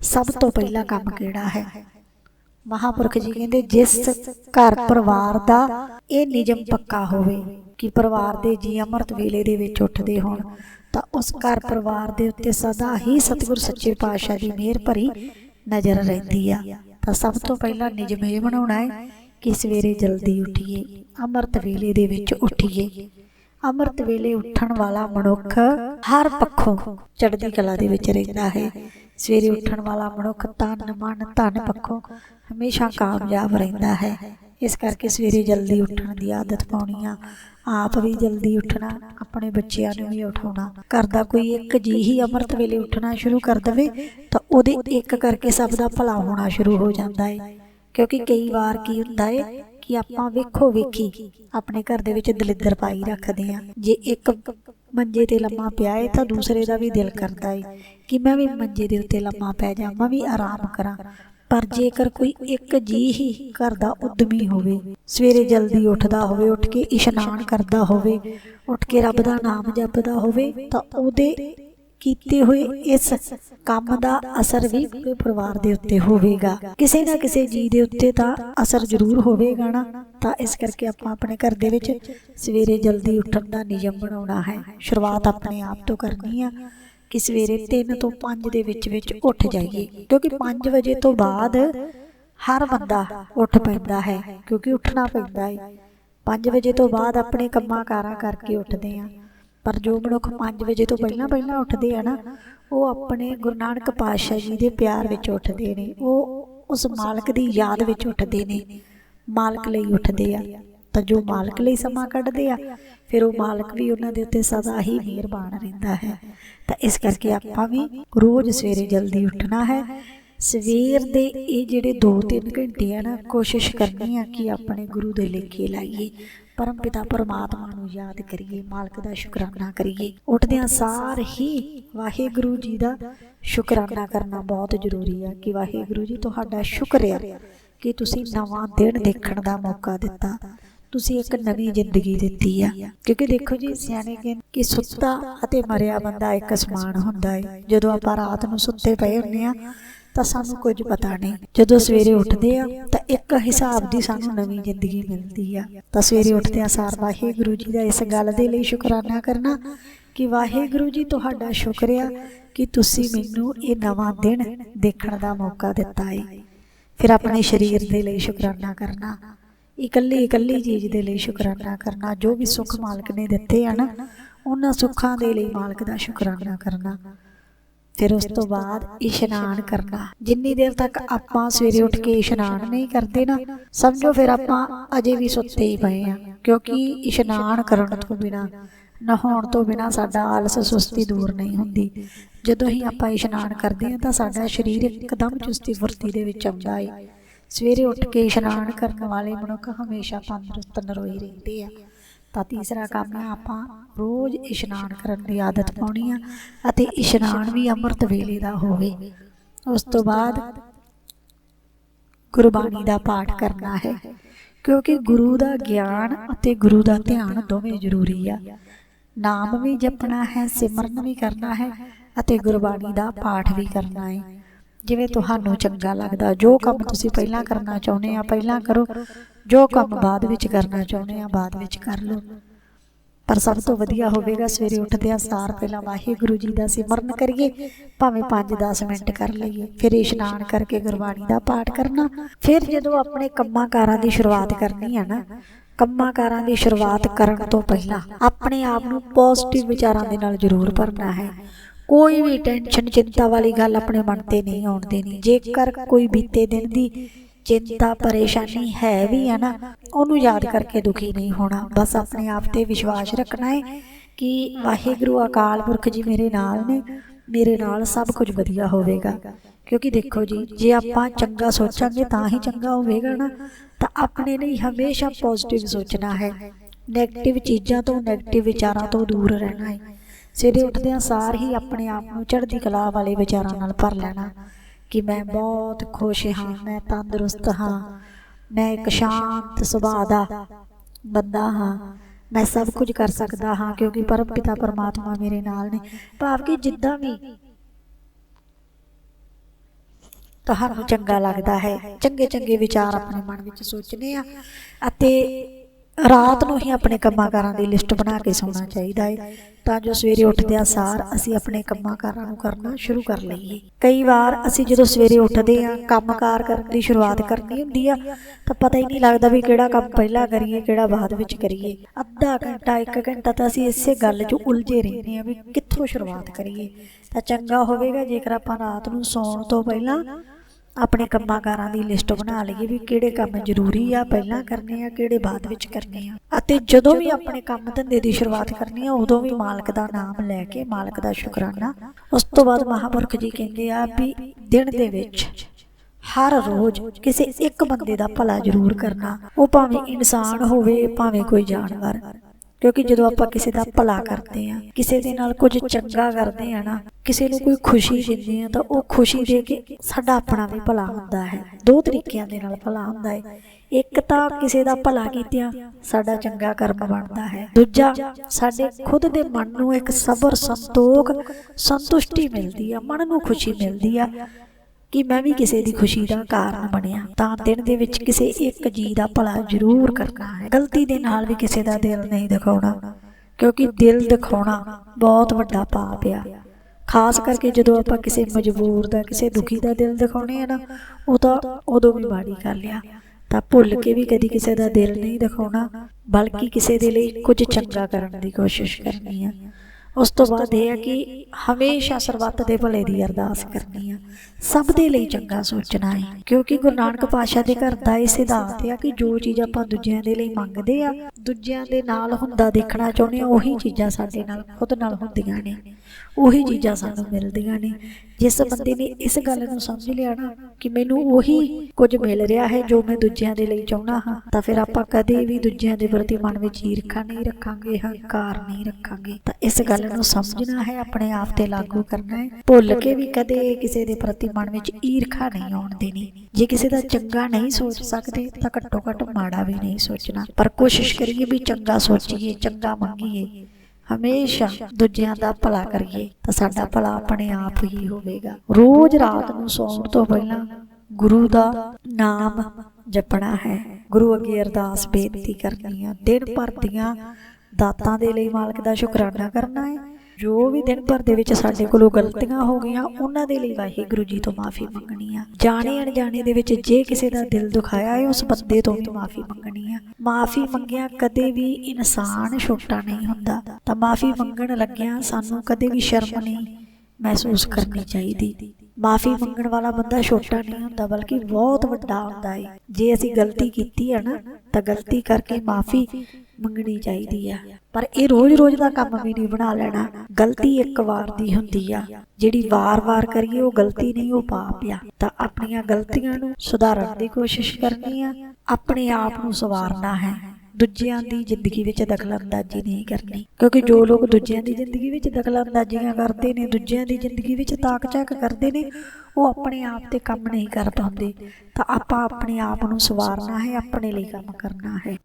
ਸਭ ਤੋਂ ਪਹਿਲਾ ਕੰਮ ਕਿਹੜਾ ਹੈ? ਮਹਾਪੁਰਖ ਜੀ ਕਹਿੰਦੇ ਜਿਸ ਘਰ ਪਰਿਵਾਰ ਦਾ ਇਹ ਨਿਯਮ ਪੱਕਾ ਹੋਵੇ ਕਿ ਪਰਿਵਾਰ ਦੇ ਜੀ ਅੰਮ੍ਰਿਤ ਵੇਲੇ ਦੇ ਵਿੱਚ ਉੱਠਦੇ ਹੋਣ। ਤਾਂ ਉਸ ਘਰ ਪਰਿਵਾਰ ਦੇ ਉੱਤੇ ਸਦਾ ਹੀ ਸਤਿਗੁਰ ਸੱਚੇ ਪਾਤਸ਼ਾਹ ਦੀ ਮਿਹਰ ਭਰੀ ਨਜ਼ਰ ਰਹਿੰਦੀ ਆ। ਤਾਂ ਸਭ ਤੋਂ ਪਹਿਲਾਂ ਨਿਯਮ ਇਹ ਬਣਾਉਣਾ ਹੈ ਕਿ ਸਵੇਰੇ ਜਲਦੀ ਉੱਠੀਏ ਅੰਮ੍ਰਿਤ ਵੇਲੇ ਦੇ ਵਿੱਚ ਉੱਠੀਏ। ਅੰਮ੍ਰਿਤ ਵੇਲੇ ਉੱਠਣ ਵਾਲਾ ਮਨੁੱਖ ਹਰ ਪੱਖੋਂ ਚੜ੍ਹਦੀ ਕਲਾ ਦੇ ਵਿੱਚ ਰਹਿੰਦਾ ਹੈ ਸਵੇਰੇ ਉੱਠਣ ਵਾਲਾ ਮਨੁੱਖ ਤਨ, ਮਨ, ਧਨ ਪੱਖੋਂ ਹਮੇਸ਼ਾ ਕਾਮਯਾਬ ਰਹਿੰਦਾ ਹੈ। ਇਸ ਕਰਕੇ ਸਵੇਰੇ ਜਲਦੀ ਉੱਠਣ ਦੀ ਆਦਤ ਪਾਉਣੀ ਆ। ਆਪ ਵੀ ਜਲਦੀ ਉੱਠਣਾ, ਆਪਣੇ ਬੱਚਿਆਂ ਨੂੰ ਵੀ ਉਠਾਉਣਾ। ਘਰ ਦਾ ਕੋਈ ਇੱਕ ਜੀ ਹੀ ਅੰਮ੍ਰਿਤ ਵੇਲੇ ਉੱਠਣਾ ਸ਼ੁਰੂ ਕਰ ਦੇਵੇ, ਤਾਂ ਉਹਦੇ ਇੱਕ ਕਰਕੇ ਸਭ ਦਾ ਭਲਾ ਹੋਣਾ ਸ਼ੁਰੂ ਹੋ ਜਾਂਦਾ ਹੈ ਕਿਉਂਕਿ ਕਈ ਵਾਰ ਕੀ ਹੁੰਦਾ ਹੈ ਕਿ ਆਪਾਂ ਵੇਖੋ ਵੇਖੀ, ਆਪਣੇ ਘਰ ਦੇ ਵਿੱਚ ਦਲਿੱਦਰ ਪਾਈ ਰੱਖਦੇ ਆ ਜੇ ਇੱਕ ਮੰਜੇ ਤੇ ਲੰਮਾ ਪਿਆ ਏ, ਤਾਂ ਦੂਸਰੇ ਦਾ ਵੀ ਦਿਲ ਕਰਦਾ ਏ ਕਿ ਮੈਂ ਵੀ ਮੰਜੇ ਦੇ ਉੱਤੇ ਲੰਮਾ ਪੈ ਜਾ, ਮੈਂ ਵੀ ਆਰਾਮ ਕਰਾਂ। ਪਰ ਜੇਕਰ ਕੋਈ ਇੱਕ ਜੀ ਹੀ ਘਰ ਦਾ ਉਦਮੀ ਹੋਵੇ, ਸਵੇਰੇ ਜਲਦੀ ਉੱਠਦਾ ਹੋਵੇ, ਉੱਠ ਕੇ ਇਸ਼ਨਾਨ ਕਰਦਾ ਹੋਵੇ, ਉੱਠ ਕੇ ਰੱਬ ਦਾ ਨਾਮ ਜਪਦਾ ਹੋਵੇ, ਤਾਂ ਉਹਦੇ ਕੀਤੇ ਹੋਏ ਇਸ ਕੰਮ ਦਾ ਅਸਰ ਵੀ ਪੂਰੇ ਪਰਿਵਾਰ ਦੇ ਉੱਤੇ ਹੋਵੇਗਾ। ਕਿਸੇ ਨਾ ਕਿਸੇ ਜੀ ਦੇ ਉੱਤੇ ਤਾਂ ਅਸਰ ਜ਼ਰੂਰ ਹੋਵੇਗਾ ਨਾ। ਤਾਂ ਇਸ ਕਰਕੇ ਆਪਾਂ ਆਪਣੇ ਘਰ ਦੇ ਵਿੱਚ ਸਵੇਰੇ ਜਲਦੀ ਉੱਠਣ ਦਾ ਨਿਯਮ ਬਣਾਉਣਾ ਹੈ। ਸ਼ੁਰੂਆਤ ਆਪਣੇ ਆਪ ਤੋਂ ਕਰਨੀ ਆ ਕਿ ਸਵੇਰੇ 3 ਤੋਂ 5 ਦੇ ਵਿੱਚ ਵਿੱਚ ਉੱਠ ਜਾਈਏ। ਕਿਉਂਕਿ 5 ਵਜੇ ਤੋਂ ਬਾਅਦ ਹਰ ਬੰਦਾ ਉੱਠ ਪੈਂਦਾ ਹੈ। ਕਿਉਂਕਿ ਉੱਠਣਾ ਪੈਂਦਾ ਹੈ 5 ਵਜੇ ਤੋਂ ਬਾਅਦ ਆਪਣੇ ਕੰਮਾਂ ਕਾਰਾਂ ਕਰਕੇ ਉੱਠਦੇ ਆ। ਪਰ ਜੋ ਮਨੁੱਖ 5 ਵਜੇ ਤੋਂ ਪਹਿਲਾਂ ਪਹਿਲਾਂ ਉੱਠਦੇ ਆ ਨਾ, ਉਹ ਆਪਣੇ ਗੁਰੂ ਨਾਨਕ ਪਾਤਸ਼ਾਹ ਜੀ ਦੇ ਪਿਆਰ ਵਿੱਚ ਉੱਠਦੇ ਨੇ। ਉਹ ਉਸ ਮਾਲਕ ਦੀ ਯਾਦ ਵਿੱਚ ਉੱਠਦੇ ਨੇ। ਮਾਲਕ ਲਈ ਉੱਠਦੇ ਆ। ਤਾਂ ਜੋ ਮਾਲਕ ਲਈ ਸਮਾਂ ਕੱਢਦੇ ਆ, ਫਿਰ ਉਹ ਮਾਲਕ ਵੀ ਉਹਨਾਂ ਦੇ ਉੱਤੇ ਸਦਾ ਹੀ ਮਿਹਰਬਾਨ ਰਹਿੰਦਾ ਹੈ। ਤਾਂ ਇਸ ਕਰਕੇ ਆਪਾਂ ਵੀ ਰੋਜ਼ ਸਵੇਰੇ ਜਲਦੀ ਉੱਠਣਾ ਹੈ। ਸਵੇਰ ਦੇ ਇਹ ਜਿਹੜੇ 2-3 ਘੰਟੇ ਆ ਨਾ, ਕੋਸ਼ਿਸ਼ ਕਰਨੀ ਆ ਕਿ ਆਪਣੇ ਗੁਰੂ ਦੇ ਲੇਖੇ ਲਾਈਏ। ਪਰਮ ਪਿਤਾ ਪਰਮਾਤਮਾ ਨੂੰ ਯਾਦ ਕਰੀਏ, ਮਾਲਕ ਦਾ ਸ਼ੁਕਰਾਨਾ ਕਰੀਏ। ਉੱਠਦਿਆਂ ਸਾਰ ਹੀ ਵਾਹਿਗੁਰੂ ਜੀ ਦਾ ਸ਼ੁਕਰਾਨਾ ਕਰਨਾ ਬਹੁਤ ਜ਼ਰੂਰੀ ਆ ਕਿ ਵਾਹਿਗੁਰੂ ਜੀ ਤੁਹਾਡਾ ਸ਼ੁਕਰ ਆ ਕਿ ਤੁਸੀਂ ਨਵਾਂ ਦਿਨ ਦੇਖਣ ਦਾ ਮੌਕਾ ਦਿੱਤਾ। ਤੁਸੀਂ ਇੱਕ ਨਵੀਂ ਜ਼ਿੰਦਗੀ ਦਿੱਤੀ ਆ। ਕਿਉਂਕਿ ਦੇਖੋ ਜੀ, ਸਿਆਣੇ ਕਹਿੰਦੇ ਕਿ ਸੁੱਤਾ ਅਤੇ ਮਰਿਆ ਬੰਦਾ ਇੱਕ ਸਮਾਨ ਹੁੰਦਾ ਹੈ ਜਦੋਂ ਆਪਾਂ ਰਾਤ ਨੂੰ ਸੁੱਤੇ ਪਏ ਹੁੰਦੇ ਆ ਤਾਂ ਸਾਨੂੰ ਕੁਝ ਪਤਾ ਨਹੀਂ। ਜਦੋਂ ਸਵੇਰੇ ਉੱਠਦੇ ਆ, ਤਾਂ ਇੱਕ ਹਿਸਾਬ ਦੀ ਸਾਨੂੰ ਨਵੀਂ ਜ਼ਿੰਦਗੀ ਮਿਲਦੀ ਆ। ਤਾਂ ਸਵੇਰੇ ਉੱਠਦਿਆਂ ਸਾਰ ਵਾਹਿਗੁਰੂ ਜੀ ਦਾ ਇਸ ਗੱਲ ਦੇ ਲਈ ਸ਼ੁਕਰਾਨਾ ਕਰਨਾ ਕਿ ਵਾਹਿਗੁਰੂ ਜੀ ਤੁਹਾਡਾ ਸ਼ੁਕਰ ਕਿ ਤੁਸੀਂ ਮੈਨੂੰ ਇਹ ਨਵਾਂ ਦਿਨ ਦੇਖਣ ਦਾ ਮੌਕਾ ਦਿੱਤਾ ਹੈ ਫਿਰ ਆਪਣੇ ਸਰੀਰ ਦੇ ਲਈ ਸ਼ੁਕਰਾਨਾ ਕਰਨਾ, ਇਕੱਲੀ ਇਕੱਲੀ ਚੀਜ਼ ਦੇ ਲਈ ਸ਼ੁਕਰਾਨਾ ਕਰਨਾ, ਜੋ ਵੀ ਸੁੱਖ ਮਾਲਕ ਨੇ ਦਿੱਤੇ ਆ ਨਾ ਉਹਨਾਂ ਸੁੱਖਾਂ ਦੇ ਲਈ ਮਾਲਕ ਦਾ ਸ਼ੁਕਰਾਨਾ ਕਰਨਾ। ਫਿਰ ਉਸ ਤੋਂ ਬਾਅਦ ਇਸ਼ਨਾਨ ਕਰਨਾ। ਜਿੰਨੀ ਦੇਰ ਤੱਕ ਆਪਾਂ ਸਵੇਰੇ ਉੱਠ ਕੇ ਇਸ਼ਨਾਨ ਨਹੀਂ ਕਰਦੇ ਨਾ, ਸਮਝੋ ਫਿਰ ਆਪਾਂ ਅਜੇ ਵੀ ਸੁੱਤੇ ਹੀ ਪਏ ਆ ਕਿਉਂਕਿ ਇਸ਼ਨਾਨ ਕਰਨ ਤੋਂ ਬਿਨਾ, ਨਹਾਉਣ ਤੋਂ ਬਿਨਾ ਸਾਡਾ ਆਲਸ ਸੁਸਤੀ ਦੂਰ ਨਹੀਂ ਹੁੰਦੀ। ਜਦੋਂ ਹੀ ਆਪਾਂ ਇਸ਼ਨਾਨ ਕਰਦੇ ਆ ਤਾਂ ਸਾਡਾ ਸਰੀਰ ਇੱਕਦਮ ਚੁਸਤੀ ਫੁਰਤੀ ਦੇ ਵਿੱਚ ਆਉਂਦਾ ਏ। ਸਵੇਰੇ ਉੱਠ ਕੇ ਇਸ਼ਨਾਨ ਕਰਨ ਵਾਲੇ ਮਨੁੱਖ ਹਮੇਸ਼ਾ ਤੰਦਰੁਸਤ ਨਰੋਈ ਰਹਿੰਦੇ ਆ। ਤਾਂ ਤੀਸਰਾ ਕੰਮ ਹੈ ਆਪਾਂ ਰੋਜ਼ ਇਸ਼ਨਾਨ ਕਰਨ ਦੀ ਆਦਤ ਪਾਉਣੀ ਆ ਅਤੇ ਇਸ਼ਨਾਨ ਵੀ ਅੰਮ੍ਰਿਤ ਵੇਲੇ ਦਾ ਹੋਵੇ। ਉਸ ਤੋਂ ਬਾਅਦ ਗੁਰਬਾਣੀ ਦਾ ਪਾਠ ਕਰਨਾ ਹੈ। ਕਿਉਂਕਿ ਗੁਰੂ ਦਾ ਗਿਆਨ ਅਤੇ ਗੁਰੂ ਦਾ ਧਿਆਨ ਦੋਵੇਂ ਜ਼ਰੂਰੀ ਆ। ਨਾਮ ਵੀ ਜਪਣਾ ਹੈ ਸਿਮਰਨ ਵੀ ਕਰਨਾ ਹੈ ਅਤੇ ਗੁਰਬਾਣੀ ਦਾ ਪਾਠ ਵੀ ਕਰਨਾ ਹੈ। ਜਿਵੇਂ ਤੁਹਾਨੂੰ ਚੰਗਾ ਲੱਗਦਾ ਜੋ ਕੰਮ ਤੁਸੀਂ ਪਹਿਲਾਂ ਕਰਨਾ ਚਾਹੁੰਦੇ ਆ ਪਹਿਲਾਂ ਕਰੋ। ਜੋ ਕੰਮ ਬਾਅਦ ਵਿੱਚ ਕਰਨਾ ਚਾਹੁੰਦੇ ਆ ਬਾਅਦ ਵਿੱਚ ਕਰ ਲਓ। ਪਰ ਸਭ ਤੋਂ ਵਧੀਆ ਹੋਵੇਗਾ ਸਵੇਰੇ ਉੱਠਦਿਆਂ ਸਾਰ ਪਹਿਲਾਂ ਵਾਹਿਗੁਰੂ ਜੀ ਦਾ ਸਿਮਰਨ ਕਰੀਏ ਭਾਵੇਂ 5-10 ਮਿੰਟ ਕਰ ਲਈਏ ਫਿਰ ਇਸ਼ਨਾਨ ਕਰਕੇ ਗੁਰਬਾਣੀ ਦਾ ਪਾਠ ਕਰਨਾ ਫਿਰ ਜਦੋਂ ਆਪਣੇ ਕੰਮਾਂ ਕਾਰਾਂ ਦੀ ਸ਼ੁਰੂਆਤ ਕਰਨੀ ਹੈ ਨਾ ਕੰਮਾਂ ਕਾਰਾਂ ਦੀ ਸ਼ੁਰੂਆਤ ਕਰਨ ਤੋਂ ਪਹਿਲਾਂ ਆਪਣੇ ਆਪ ਨੂੰ ਪੋਜ਼ਿਟਿਵ ਵਿਚਾਰਾਂ ਦੇ ਨਾਲ ਜ਼ਰੂਰ ਭਰਨਾ ਹੈ ਕੋਈ ਵੀ ਟੈਨਸ਼ਨ ਚਿੰਤਾ ਵਾਲੀ ਗੱਲ ਆਪਣੇ ਮਨ ਤੇ ਨਹੀਂ ਆਉਣ ਦੇਣੀ। ਜੇਕਰ ਕੋਈ ਬੀਤੇ ਦਿਨ ਦੀ ਚਿੰਤਾ, ਪਰੇਸ਼ਾਨੀ ਹੈ ਵੀ ਹੈ ਨਾ, ਉਹਨੂੰ ਯਾਦ ਕਰਕੇ ਦੁਖੀ ਨਹੀਂ ਹੋਣਾ। ਬਸ ਆਪਣੇ ਆਪ ਤੇ ਵਿਸ਼ਵਾਸ ਰੱਖਣਾ ਹੈ ਕਿ ਵਾਹਿਗੁਰੂ, ਅਕਾਲ ਪੁਰਖ ਜੀ ਮੇਰੇ ਨਾਲ ਨੇ, ਮੇਰੇ ਨਾਲ ਸਭ ਕੁਝ ਵਧੀਆ ਹੋਵੇਗਾ। ਕਿਉਂਕਿ ਦੇਖੋ ਜੀ, ਜੇ ਆਪਾਂ ਚੰਗਾ ਸੋਚਾਂਗੇ ਤਾਂ ਹੀ ਚੰਗਾ ਹੋਵੇਗਾ ਨਾ। ਤਾਂ ਆਪਣੇ ਲਈ ਹਮੇਸ਼ਾ ਪੋਜ਼ਿਟਿਵ ਸੋਚਣਾ ਹੈ। 네ਗੇਟਿਵ ਚੀਜ਼ਾਂ ਤੋਂ 네ਗੇਟਿਵ ਵਿਚਾਰਾਂ ਤੋਂ ਦੂਰ ਰਹਿਣਾ ਹੈ। ਸਵੇਰੇ ਉੱਠਦਿਆਂ ਸਾਰ ਹੀ ਆਪਣੇ ਆਪ ਨੂੰ ਚੜ੍ਹਦੀ ਕਲਾ ਵਾਲੇ ਵਿਚਾਰਾਂ ਨਾਲ ਭਰ ਲੈਣਾ ਕਿ ਮੈਂ ਬਹੁਤ ਖੁਸ਼ ਹਾਂ, ਮੈਂ ਤੰਦਰੁਸਤ ਹਾਂ, ਮੈਂ ਇੱਕ ਸ਼ਾਂਤ ਸੁਭਾਅ ਦਾ ਬੰਦਾ ਹਾਂ, ਮੈਂ ਸਭ ਕੁਝ ਕਰ ਸਕਦਾ ਹਾਂ ਕਿਉਂਕਿ ਪਰਮ ਪਿਤਾ ਪਰਮਾਤਮਾ ਮੇਰੇ ਨਾਲ ਨੇ। ਭਾਵ ਕਿ ਜਿੱਦਾਂ ਵੀ ਤੁਹਾਨੂੰ ਚੰਗਾ ਲੱਗਦਾ ਹੈ ਚੰਗੇ ਚੰਗੇ ਵਿਚਾਰ ਆਪਣੇ ਮਨ ਵਿੱਚ ਸੋਚਣੇ ਆ ਅਤੇ ਰਾਤ ਨੂੰ ਹੀ ਆਪਣੇ ਕੰਮਾਂ ਕਾਰਾਂ ਦੀ ਲਿਸਟ ਬਣਾ ਕੇ ਸੌਣਾ ਚਾਹੀਦਾ ਹੈ ਤਾਂ ਜੋ ਸਵੇਰੇ ਉੱਠਦਿਆਂ ਸਾਰ ਅਸੀਂ ਆਪਣੇ ਕੰਮਾਂ ਕਾਰਾਂ ਨੂੰ ਕਰਨਾ ਸ਼ੁਰੂ ਕਰ ਲਈਏ। ਕਈ ਵਾਰ ਅਸੀਂ ਜਦੋਂ ਸਵੇਰੇ ਉੱਠਦੇ ਆ ਕੰਮਕਾਰ ਕਰਨ ਦੀ ਸ਼ੁਰੂਆਤ ਕਰਨੀ ਹੁੰਦੀ ਆ, ਤਾਂ ਪਤਾ ਹੀ ਨਹੀਂ ਲੱਗਦਾ ਵੀ ਕਿਹੜਾ ਕੰਮ ਪਹਿਲਾਂ ਕਰੀਏ, ਕਿਹੜਾ ਬਾਅਦ ਵਿੱਚ ਕਰੀਏ। ਅੱਧਾ ਘੰਟਾ, ਇੱਕ ਘੰਟਾ ਤਾਂ ਅਸੀਂ ਇਸੇ ਗੱਲ 'ਚ ਉਲਝੇ ਰਹਿੰਦੇ ਆ ਵੀ ਕਿੱਥੋਂ ਸ਼ੁਰੂਆਤ ਕਰੀਏ। ਤਾਂ ਚੰਗਾ ਹੋਵੇਗਾ ਜੇਕਰ ਆਪਾਂ ਰਾਤ ਨੂੰ ਸੌਣ ਤੋਂ ਪਹਿਲਾਂ ਆਪਣੇ ਕੰਮਾਂ ਕਾਰਾਂ ਦੀ ਲਿਸਟ ਬਣਾ ਲਈਏ ਵੀ ਕਿਹੜੇ ਕੰਮ ਜ਼ਰੂਰੀ ਆ, ਪਹਿਲਾਂ ਕਰਨੇ ਆ, ਕਿਹੜੇ ਬਾਅਦ ਵਿੱਚ ਕਰਨੇ ਆ। ਅਤੇ ਜਦੋਂ ਵੀ ਆਪਣੇ ਕੰਮ ਧੰਦੇ ਦੀ ਸ਼ੁਰੂਆਤ ਕਰਨੀ ਆ, ਉਦੋਂ ਵੀ ਮਾਲਕ ਦਾ ਨਾਮ ਲੈ ਕੇ ਮਾਲਕ ਦਾ ਸ਼ੁਕਰਾਨਾ। ਉਸ ਤੋਂ ਬਾਅਦ ਮਹਾਂਪੁਰਖ ਜੀ ਕਹਿੰਦੇ ਆ ਵੀ ਦਿਨ ਦੇ ਵਿੱਚ ਹਰ ਰੋਜ਼ ਕਿਸੇ ਇੱਕ ਬੰਦੇ ਦਾ ਭਲਾ ਜ਼ਰੂਰ ਕਰਨਾ। ਉਹ ਭਾਵੇਂ ਇਨਸਾਨ ਹੋਵੇ, ਭਾਵੇਂ ਕੋਈ ਜਾਨਵਰ। ਕਿਉਂਕਿ ਜਦੋਂ ਆਪਾਂ ਕਿਸੇ ਦਾ ਭਲਾ ਕਰਦੇ ਆ ਕਿਸੇ ਦੇ ਨਾਲ ਕੁਝ ਚੰਗਾ ਕਰਦੇ ਆ ਨਾ ਕਿਸੇ ਨੂੰ ਕੋਈ ਖੁਸ਼ੀ ਦਿੰਦੇ ਆ ਤਾਂ ਉਹ ਖੁਸ਼ੀ ਦੇ ਕੇ ਸਾਡਾ ਆਪਣਾ ਵੀ ਭਲਾ ਹੁੰਦਾ ਹੈ। ਦੋ ਤਰੀਕਿਆਂ ਦੇ ਨਾਲ ਭਲਾ ਹੁੰਦਾ ਹੈ। ਇੱਕ ਤਾਂ ਕਿਸੇ ਦਾ ਭਲਾ ਕੀਤਿਆਂ ਸਾਡਾ ਚੰਗਾ ਕਰਮ ਬਣਦਾ ਹੈ। ਦੂਜਾ ਸਾਡੇ ਖੁਦ ਦੇ ਮਨ ਨੂੰ ਇੱਕ ਸਬਰ ਸੰਤੋਖ ਸੰਤੁਸ਼ਟੀ ਮਿਲਦੀ ਆ ਮਨ ਨੂੰ ਖੁਸ਼ੀ ਮਿਲਦੀ ਆ। ਕਿ ਮੈਂ ਵੀ ਕਿਸੇ ਦੀ ਖੁਸ਼ੀ ਦਾ ਕਾਰਨ ਬਣਿਆ, ਤਾਂ ਦਿਨ ਦੇ ਵਿੱਚ ਕਿਸੇ ਇੱਕ ਜੀ ਦਾ ਭਲਾ ਜ਼ਰੂਰ ਕਰਨਾ ਹੈ। ਗਲਤੀ ਦੇ ਨਾਲ ਵੀ ਕਿਸੇ ਦਾ ਦਿਲ ਨਹੀਂ ਦਿਖਾਉਣਾ, ਕਿਉਂਕਿ ਦਿਲ ਦਿਖਾਉਣਾ ਬਹੁਤ ਵੱਡਾ ਪਾਪ ਆ। ਖਾਸ ਕਰਕੇ ਜਦੋਂ ਆਪਾਂ ਕਿਸੇ ਮਜਬੂਰ ਦਾ, ਕਿਸੇ ਦੁਖੀ ਦਾ ਦਿਲ ਦਿਖਾਉਣੇ ਆ ਨਾ, ਉਹ ਤਾਂ ਉਦੋਂ ਵੀ ਮਾੜੀ ਕਰ ਲਿਆ ਤਾਂ ਭੁੱਲ ਕੇ ਵੀ ਕਦੀ ਕਿਸੇ ਦਾ ਦਿਲ ਨਹੀਂ ਦਿਖਾਉਣਾ, ਬਲਕਿ ਕਿਸੇ ਦੇ ਲਈ ਕੁਝ ਚੰਗਾ ਕਰਨ ਦੀ ਕੋਸ਼ਿਸ਼ ਕਰਨੀ ਆ। ਉਸ ਤੋਂ ਬਾਅਦ ਇਹ ਹੈ ਕਿ ਹਮੇਸ਼ਾ ਸਰਬੱਤ ਦੇ ਭਲੇ ਦੀ ਅਰਦਾਸ ਕਰਨੀ ਆ ਸਭ ਦੇ ਲਈ ਚੰਗਾ ਸੋਚਣਾ ਹੈ, ਕਿਉਂਕਿ ਗੁਰੂ ਨਾਨਕ ਪਾਤਸ਼ਾਹ ਦੇ ਘਰ ਦਾ ਇਹ ਸਿਧਾਂਤ ਹੈ ਕਿ ਜੋ ਚੀਜ਼ ਆਪਾਂ ਦੂਜਿਆਂ ਦੇ ਲਈ ਮੰਗਦੇ ਆ, ਦੂਜਿਆਂ ਦੇ ਨਾਲ ਹੁੰਦਾ ਦੇਖਣਾ ਚਾਹੁੰਦੇ ਆ, ਉਹੀ ਚੀਜ਼ਾਂ ਸਾਡੇ ਨਾਲ, ਖੁਦ ਨਾਲ ਹੁੰਦੀਆਂ ਨੇ। ਉਹੀ ਚੀਜ਼ਾਂ ਸਾਨੂੰ ਮਿਲਦੀਆਂ ਨੇ। ਜਿਸ ਬੰਦੇ ਨੇ ਇਸ ਗੱਲ ਨੂੰ ਸਮਝ ਲਿਆ ਨਾ ਕਿ ਮੈਨੂੰ ਉਹੀ ਕੁਝ ਮਿਲ ਰਿਹਾ ਹੈ ਜੋ ਮੈਂ ਦੂਜਿਆਂ ਦੇ ਲਈ ਚਾਹੁੰਦਾ ਹਾਂ, ਤਾਂ ਫਿਰ ਆਪਾਂ ਕਦੇ ਵੀ ਦੂਜਿਆਂ ਦੇ ਪ੍ਰਤੀ ਮਨ ਵਿੱਚ ਈਰਖਾ ਨਹੀਂ ਰੱਖਾਂਗੇ, ਹੰਕਾਰ ਨਹੀਂ ਰੱਖਾਂਗੇ। ਤਾਂ ਇਸ ਗੱਲ ਨੂੰ ਸਮਝਣਾ ਹੈ, ਆਪਣੇ ਆਪ ਤੇ ਲਾਗੂ ਕਰਨਾ ਹੈ। ਭੁੱਲ ਕੇ ਵੀ ਕਦੇ ਕਿਸੇ ਦੇ ਪ੍ਰਤੀ ਮਨ ਵਿੱਚ ਈਰਖਾ ਨਹੀਂ ਆਉਣ ਦੇਣੀ। ਜੇ ਕਿਸੇ ਦਾ ਚੰਗਾ ਨਹੀਂ ਸੋਚ ਸਕਦੇ, ਤਾਂ ਘੱਟੋ ਘੱਟ ਮਾੜਾ ਵੀ ਨਹੀਂ ਸੋਚਣਾ। ਪਰ ਕੋਸ਼ਿਸ਼ ਕਰੀਏ ਵੀ ਚੰਗਾ ਸੋਚੀਏ, ਚੰਗਾ ਮੰਗੀਏ। ਹਮੇਸ਼ਾ ਦੂਜਿਆਂ ਦਾ ਭਲਾ ਕਰੀਏ ਤਾਂ ਸਾਡਾ ਭਲਾ ਆਪਣੇ ਆਪ ਹੀ ਹੋਵੇਗਾ। ਰੋਜ਼ ਰਾਤ ਨੂੰ ਸੌਣ ਤੋਂ ਪਹਿਲਾਂ ਗੁਰੂ ਦਾ ਨਾਮ ਜਪਣਾ ਹੈ। ਗੁਰੂ ਅੱਗੇ ਅਰਦਾਸ ਬੇਨਤੀ ਕਰਨੀ ਆ। ਦਿਨ ਭਰ ਦੀਆਂ ਦਾਤਾਂ ਦੇ ਲਈ ਮਾਲਕ ਦਾ ਸ਼ੁਕਰਾਨਾ ਕਰਨਾ ਹੈ। ਜੋ ਵੀ ਦਿਨ ਭਰ ਦੇ ਵਿੱਚ ਸਾਡੇ ਕੋਲੋਂ ਗਲਤੀਆਂ ਹੋ ਗਈਆਂ, ਉਹਨਾਂ ਦੇ ਲਈ ਵਾਹਿਗੁਰੂ ਜੀ ਤੋਂ ਮਾਫੀ ਮੰਗਣੀ ਆ ਜਾਣੇ ਅਣਜਾਣੇ ਦੇ ਵਿੱਚ ਜੇ ਕਿਸੇ ਦਾ ਦਿਲ ਦੁਖਾਇਆ ਹੈ, ਉਸ ਬੰਦੇ ਤੋਂ ਮਾਫੀ ਮੰਗਣੀ ਆ ਮਾਫੀ ਮੰਗਿਆ ਕਦੇ ਵੀ ਇਨਸਾਨ ਛੋਟਾ ਨਹੀਂ ਹੁੰਦਾ। ਤਾਂ ਮਾਫੀ ਮੰਗਣ ਲੱਗਿਆਂ ਸਾਨੂੰ ਕਦੇ ਵੀ ਸ਼ਰਮ ਨਹੀਂ ਮਹਿਸੂਸ ਕਰਨੀ ਚਾਹੀਦੀ। ਮਾਫੀ ਮੰਗਣ ਵਾਲਾ ਬੰਦਾ ਛੋਟਾ ਨਹੀਂ ਹੁੰਦਾ ਬਲਕਿ ਬਹੁਤ ਵੱਡਾ ਹੁੰਦਾ ਹੈ ਜੇ ਅਸੀਂ ਗਲਤੀ ਕੀਤੀ ਹੈ ਨਾ ਤਾਂ ਗਲਤੀ ਕਰਕੇ ਮਾਫੀ ਮੰਗਣੀ ਚਾਹੀਦੀ ਆ ਪਰ ਇਹ ਰੋਜ਼-ਰੋਜ਼ ਦਾ ਕੰਮ ਵੀ ਨਹੀਂ ਬਣਾ ਲੈਣਾ। ਗਲਤੀ ਇੱਕ ਵਾਰ ਦੀ ਹੁੰਦੀ ਆ। ਜਿਹੜੀ ਵਾਰ-ਵਾਰ ਕਰੀਏ ਉਹ ਗਲਤੀ ਨਹੀਂ ਉਹ ਪਾਪ ਆ। ਤਾਂ ਆਪਣੀਆਂ ਗਲਤੀਆਂ ਨੂੰ ਸੁਧਾਰਨ ਦੀ ਕੋਸ਼ਿਸ਼ ਕਰਨੀ ਆ। ਆਪਣੇ ਆਪ ਨੂੰ ਸਵਾਰਨਾ ਹੈ। ਦੂਜਿਆਂ ਦੀ ਜ਼ਿੰਦਗੀ ਵਿੱਚ ਦਖਲਅੰਦਾਜ਼ੀ ਨਹੀਂ ਕਰਨੀ। ਕਿਉਂਕਿ ਜੋ ਲੋਕ ਦੂਜਿਆਂ ਦੀ ਜ਼ਿੰਦਗੀ ਵਿੱਚ ਦਖਲਅੰਦਾਜ਼ੀਆਂ ਕਰਦੇ ਨੇ, ਦੂਜਿਆਂ ਦੀ ਜ਼ਿੰਦਗੀ ਵਿੱਚ ਤਾਕ ਝਾਕ ਕਰਦੇ ਨੇ, ਉਹ ਆਪਣੇ ਆਪ ਤੇ ਕੰਮ ਨਹੀਂ ਕਰ ਪਾਉਂਦੇ। ਤਾਂ ਆਪਾਂ ਆਪਣੇ ਆਪ ਨੂੰ ਸਵਾਰਨਾ ਹੈ, ਆਪਣੇ ਲਈ ਕੰਮ ਕਰਨਾ ਹੈ।